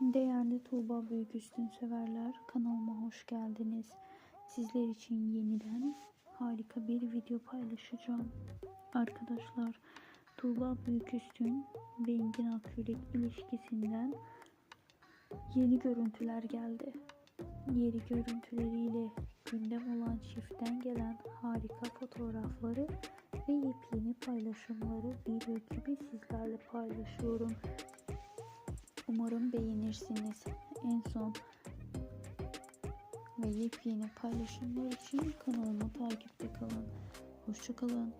Değerli Tuğba Büyüküstün severler kanalıma hoş geldiniz. Sizler için yeniden harika bir video paylaşacağım. Arkadaşlar Tuğba Büyüküstün ve Engin Akyürek ilişkisinden yeni görüntüler geldi. Yeni görüntüleriyle gündem olan çiftten gelen harika fotoğrafları ve yepyeni paylaşımları video gibi sizlerle paylaşıyorum. Umarım beğenirsiniz. En son ve yepyeni paylaşımlar için kanalımı takipte kalın. Hoşçakalın.